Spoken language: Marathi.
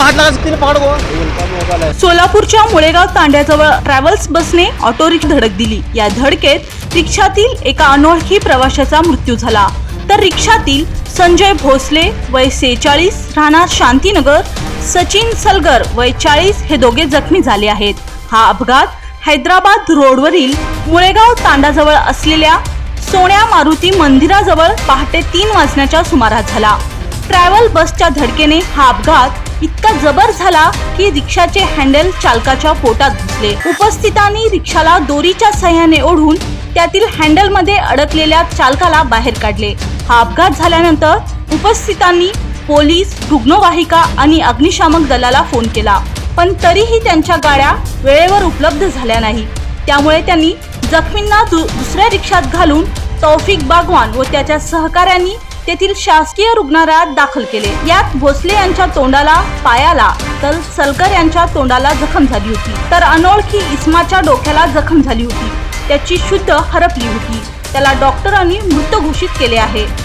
हाथ लगा सकते पकड़ को सोलापूरच्या मुळेगाव तांड्याजवळ ट्रॅव्हल्स बसने ऑटो रिक्षा धडक दिली. या धडकेत रिक्षातील एका अनोळखी प्रवाशाचा मृत्यू झाला. तर रिक्षातील संजय भोसले वय सेहेचाळीस राहणार शांतीनगर सचिन सलगर वय चाळीस हे दोघे जखमी झाले आहेत. हा अपघात हैदराबाद रोडवरील मुळेगाव तांडाजवळ असलेल्या सोन्या मारुती मंदिराजवळ पहाटे तीन वाजण्याच्या सुमारास झाला. ट्रॅव्हल बसच्या धडकेने हा अपघात इतका जबर झाला की रिक्षाचे हँडल चालकाच्या पोटात घुसले. उपस्थितांनी रिक्षाला दोरीच्या सहाय्याने ओढून त्यातील हँडलमध्ये अडकलेल्या चालकाला बाहेर काढले. हा अपघात झाल्यानंतर उपस्थितांनी पोलीस रुग्णवाहिका आणि अग्निशामक दलाला फोन केला. पण तरीही त्यांच्या गाड्या वेळेवर उपलब्ध झाल्या नाही. त्यामुळे त्यांनी जखमींना दु- दुसऱ्या रिक्षात घालून तौफिक बागवान व त्याच्या सहकाऱ्यांनी तेथील शासकीय रुग्णालयात दाखल केले. यात भोसले यांच्या तोंडाला पायाला तर सलकर यांच्या तोंडाला जखम झाली होती. तर अनोळखी इस्माच्या डोक्याला जखम झाली होती. त्याची शुद्ध हरपली होती. त्याला डॉक्टरांनी मृत घोषित केले आहे.